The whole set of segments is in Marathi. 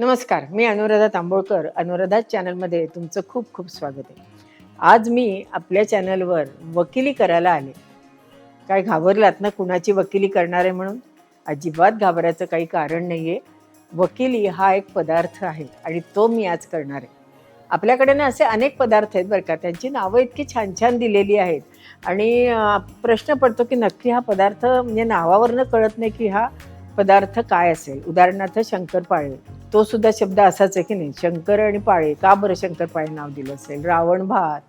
नमस्कार मी अनुराधा तांबोळकर. अनुराधा चॅनलमध्ये तुमचं खूप खूप स्वागत आहे. आज मी आपल्या चॅनलवर वकिली करायला आले. काय घाबरलात ना कुणाची वकिली करणार आहे म्हणून? अजिबात घाबरायचं काही कारण नाही आहे वकिली हा एक पदार्थ आहे आणि तो मी आज करणार आहे. आपल्याकडे ना असे अनेक पदार्थ आहेत बरं का त्यांची नावं इतकी छान छान दिलेली आहेत. आणि प्रश्न पडतो की नक्की हा पदार्थ म्हणजे नावावरनं कळत नाही की हा पदार्थ काय असेल. उदाहरणार्थ शंकरपाळे. तो सुद्धा शब्द असाच आहे की नाही? शंकर आणि पाळे. का बरं शंकर पाळे नाव दिलं असेल? रावण भात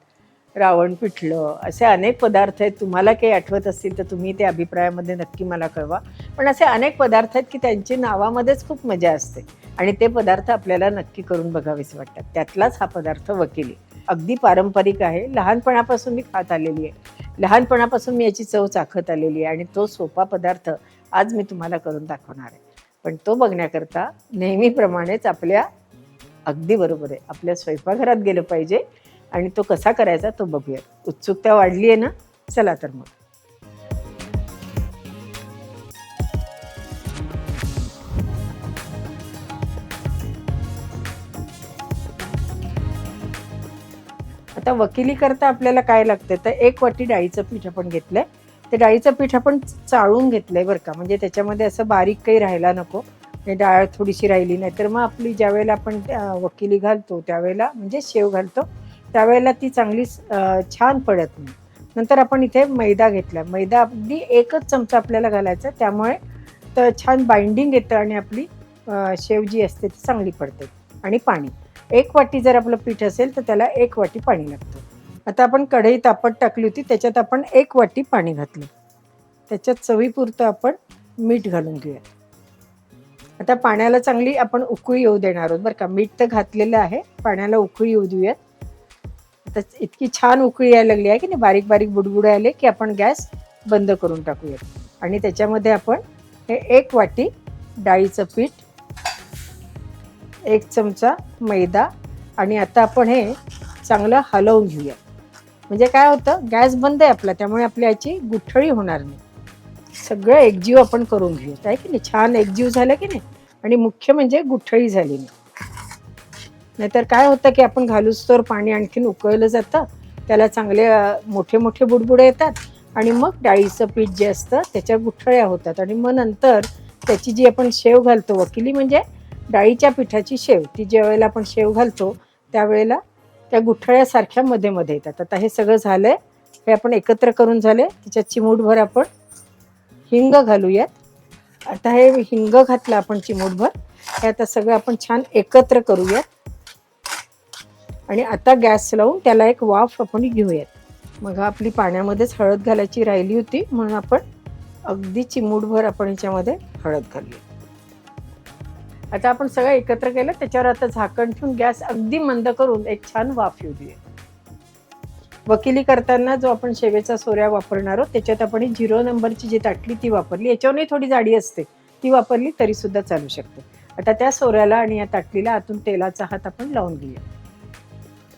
रावण पिठलं असे अनेक पदार्थ आहेत. तुम्हाला काही आठवत असतील तर तुम्ही ते अभिप्रायामध्ये नक्की मला कळवा. पण असे अनेक पदार्थ आहेत की त्यांची नावामध्येच खूप मजा असते. आणि ते पदार्थ आपल्याला नक्की करून बघावेसे वाटतात. त्यातलाच हा पदार्थ वकिली. अगदी पारंपरिक आहे. लहानपणापासून मी खात आलेली आहे. लहानपणापासून मी याची चव चाखत आलेली आहे. आणि तो सोपा पदार्थ आज मी तुम्हाला करून दाखवणार आहे. पण तो बघण्याकरता नेहमीप्रमाणेच आपल्या अगदी बरोबर आहे. आपल्या स्वयंपाकघरात गेलं पाहिजे आणि तो कसा करायचा तो बघूया उत्सुकता वाढली आहे ना? चला तर मग. आता वकिली करता आपल्याला काय लागतं तर एक वाटी डाळीचं पीठ आपण घेतलंय. ते डाळीचं पीठ आपण चाळून घेतलंय बरं का. म्हणजे त्याच्यामध्ये असं बारीक काही राहायला नको. म्हणजे डाळ थोडीशी राहिली नाही तर मग आपली ज्यावेळेला आपण वकिली घालतो त्यावेळेला म्हणजे शेव घालतो त्यावेळेला ती चांगली छान पडत नाही. नंतर आपण इथे मैदा घेतला. मैदा अगदी एकच चमचा आपल्याला घालायचा त्यामुळे तर छान बाइंडिंग येतं आणि आपली शेव जी असते ती चांगली पडते. आणि पाणी. एक वाटी जर आपलं पीठ असेल तर त्याला एक वाटी पाणी लागतं. आता आपण कढई तापत टाकली होती त्याच्यात आपण एक वाटी पाणी घातलं. त्याच्यात चवीपुरतं आपण मीठ घालून घेऊया. आता पाण्याला चांगली आपण उकळी येऊ देणार आहोत. बरं का मीठ तर घातलेलं आहे पाण्याला उकळी येऊ देऊयात. आता इतकी छान उकळी यायला लागली आहे की नाही बारीक बारीक बुडबुडे आले की आपण गॅस बंद करून टाकूयात. आणि त्याच्यामध्ये आपण हे एक वाटी डाळीचं पीठ एक चमचा मैदा आणि आता आपण हे चांगलं हलवून घेऊया म्हणजे काय होतं गॅस बंद आहे आपला त्यामुळे आपल्या याची गुठळी होणार नाही. सगळं एकजीव आपण करून घेऊ आहे की नाही? छान एकजीव झालं की नाही? आणि मुख्य म्हणजे गुठळी झाली नाही. नाहीतर काय होतं की आपण घालूच तर पाणी आणखीन उकळलं जातं त्याला चांगले मोठे मोठे बुडबुडे येतात आणि मग डाळीचं पीठ जे असतं त्याच्या गुठळ्या होतात. आणि मग नंतर त्याची जी आपण शेव घालतो वकिली म्हणजे डाळीच्या पिठाची शेव ती ज्या वेळेला आपण शेव घालतो त्यावेळेला त्या गुठळ्यासारख्या मध्ये मध्ये येतात. आता हे सगळं झालंय. हे आपण एकत्र करून झाले त्याच्यात चिमूटभर आपण हिंग घालूयात. आता हे हिंग घातलं आपण चिमूटभर. हे आता सगळं आपण छान एकत्र करूयात. आणि आता गॅस लावून त्याला एक वाफ आपण घेऊयात. मग आपली पाण्यामध्येच हळद घालायची राहिली होती. म्हणून आपण अगदी चिमूटभर आपण याच्यामध्ये हळद घालूया आता आपण सगळं एकत्र केलं त्याच्यावर आता झाकण ठेवून गॅस अगदी मंद करून एक छान वाफ येऊ दे वकिली करताना जो आपण शेवेचा सोऱ्या वापरणार आहोत त्याच्यात आपण झिरो नंबरची जी ताटली ती वापरली याच्यावरही थोडी जाडी असते ती वापरली तरी सुद्धा चालू शकते. आता त्या सोऱ्याला आणि या ताटलीला आतून तेलाचा हात आपण लावून घेऊया.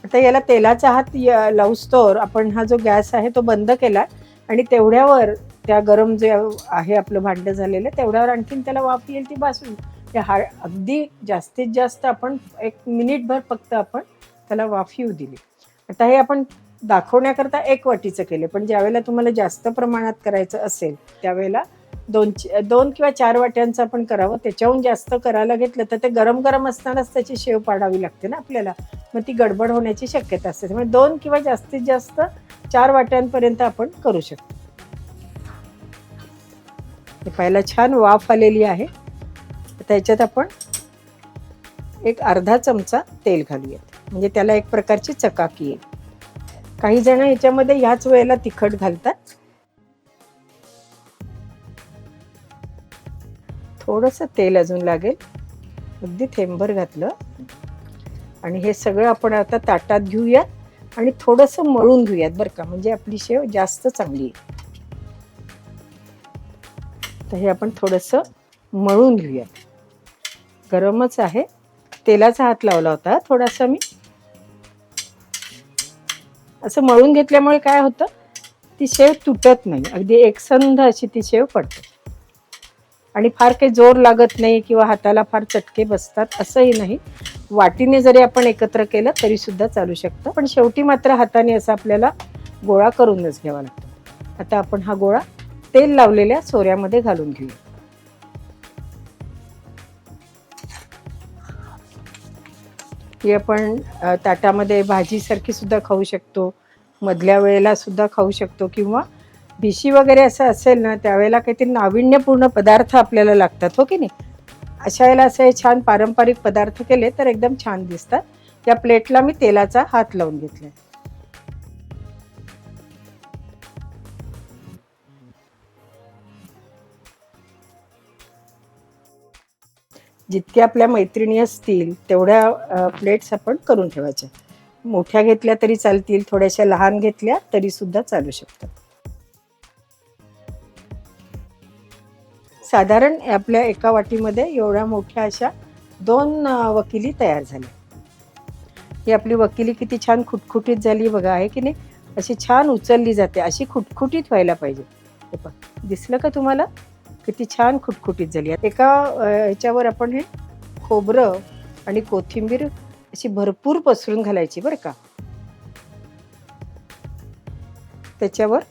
आता याला तेलाचा हात य- लावूस्तोवर आपण हा जो गॅस आहे तो बंद केला आणि तेवढ्यावर त्या गरम जे आहे आपलं भांडं झालेलं तेवढ्यावर आणखीन त्याला वाफ येईल ती बासून ते हा अगदी जास्तीत जास्त आपण एक मिनिटभर फक्त आपण त्याला वाफ येऊ दिली. आता हे आपण दाखवण्याकरता एक वाटीचं केले पण ज्यावेळेला तुम्हाला जास्त प्रमाणात करायचं असेल त्यावेळेला दोन दोन किंवा चार वाट्यांचं आपण करावं. त्याच्याहून जास्त करायला घेतलं तर ते गरम गरम असतानाच त्याची शेव पाडावी लागते ना आपल्याला. मग ती गडबड होण्याची शक्यता असते. त्यामुळे दोन किंवा जास्तीत जास्त चार वाट्यांपर्यंत आपण करू शकतो. पहिला छान वाफ आलेली आहे. त्याच्यात आपण एक अर्धा चमचा तेल घालूयात. म्हणजे त्याला एक प्रकारची चकाकी येईल काही जण याच्यामध्ये ह्याच वेळेला तिखट घालतात. थोडस तेल अजून लागेल. अगदी थेंबर घातलं. आणि हे सगळं आपण आता ताटात घेऊयात आणि थोडंसं मळून घेऊयात बरं का. म्हणजे आपली शेव जास्त चांगली आहे. तर हे आपण थोडंसं मळून घेऊयात. गरमच आहे. तेलाचा हात लावला होता थोडासा मी. असं मळून घेतल्यामुळे काय होतं ती शेव तुटत नाही. अगदी एकसंध अशी ती शेव पडते. आणि फार काही जोर लागत नाही किंवा हाताला फार चटके बसतात असंही नाही. वाटीने जरी आपण एकत्र केलं तरी सुद्धा चालू शकतं. पण शेवटी मात्र हाताने असं आपल्याला गोळा करूनच घ्यावा लागतो. आता आपण हा गोळा तेल लावलेल्या सोऱ्यामध्ये घालून घेऊया. की आपण ताटामध्ये भाजीसारखी सुद्धा खाऊ शकतो. मधल्या वेळेला सुद्धा खाऊ शकतो किंवा भिशी वगैरे असं असेल ना त्यावेळेला काहीतरी नाविन्यपूर्ण पदार्थ आपल्याला लागतात हो की नाही? अशा वेळेला असे छान पारंपरिक पदार्थ केले तर एकदम छान दिसतात. या प्लेटला मी तेलाचा हात लावून घेतलाय. जितक्या आपल्या मैत्रिणी असतील तेवढ्या प्लेट्स आपण करून ठेवायच्या. मोठ्या घेतल्या तरी चालतील थोड्याशा लहान घेतल्या तरी सुद्धा चालू शकतात. साधारण आपल्या एका वाटीमध्ये एवढ्या मोठ्या अशा दोन वकिली तयार झाल्या. ही आपली वकिली किती छान खुटखुटीत झाली बघा आहे की नाही? अशी छान उचलली जाते अशी खुटखुटीत व्हायला पाहिजे. हे दिसलं का तुम्हाला? किती छान खुटखुटीत झाली. एका याच्यावर ह्याच्यावर आपण हे खोबरं आणि कोथिंबीर अशी भरपूर पसरून घालायची बरं का. त्याच्यावर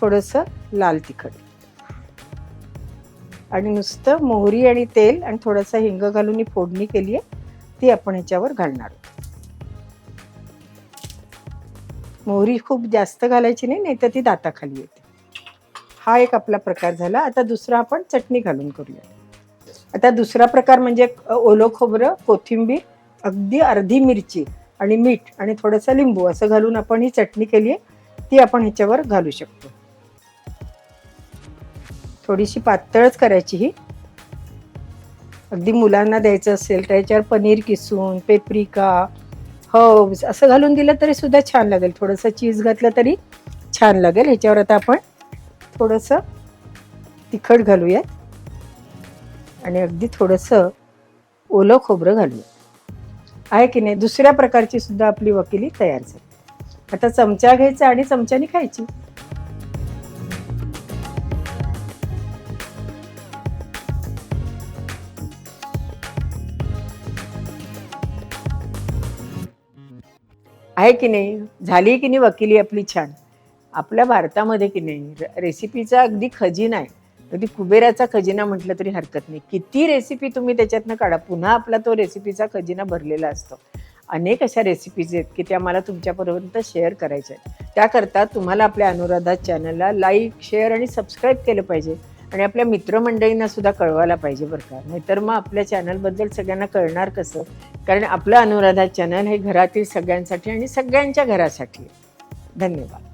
थोडंसं लाल तिखट. आणि नुसतं मोहरी आणि तेल आणि थोडंसं हिंग घालून ही फोडणी केली आहे ती आपण ह्याच्यावर घालणार आहोत. मोहरी खूप जास्त घालायची नाही नाही तर ती दाताखाली येईल हा एक आपला प्रकार झाला. आता दुसरा आपण चटणी घालून करूया. आता दुसरा प्रकार म्हणजे ओलं खोबरं कोथिंबीर अगदी अर्धी मिरची आणि मीठ आणि थोडंसं लिंबू असं घालून आपण ही चटणी केली आहे. ती आपण ह्याच्यावर घालू शकतो. थोडीशी पातळच करायची ही. अगदी मुलांना द्यायचं असेल तर याच्यावर पनीर किसून पेपरिका हर्ब्स असं घालून दिलं तरी सुद्धा छान लागेल. थोडंसं चीज घातलं तरी छान लागेल. ह्याच्यावर आता आपण थोडंसं तिखट घालूयात आणि अगदी थोडंसं ओलं खोबरं घालूया. आहे की नाही? दुसऱ्या प्रकारची सुद्धा आपली वकिली तयार झाली. आता चमचा घ्यायचा आणि चमच्याने खायची. आहे की नाही? झाली की नाही वकिली आपली छान? आपल्या भारतामध्ये की नाही रेसिपीचा अगदी खजिना आहे. अगदी कुबेराचा खजिना म्हटलं तरी हरकत नाही. किती रेसिपी तुम्ही त्याच्यातनं काढा. पुन्हा आपला तो रेसिपीचा खजिना भरलेला असतो. अनेक अशा रेसिपीज आहेत की त्या मला तुमच्यापर्यंत शेअर करायच्या आहेत. त्याकरता तुम्हाला आपल्या अनुराधा चॅनलला लाईक शेअर आणि सबस्क्राईब केलं पाहिजे. आणि आपल्या मित्रमंडळींना सुद्धा कळवायला पाहिजे बरं का. नाहीतर मग आपल्या चॅनलबद्दल सगळ्यांना कळणार कसं? कारण आपलं अनुराधा चॅनल हे घरातील सगळ्यांसाठी आणि सगळ्यांच्या घरासाठी आहे. धन्यवाद.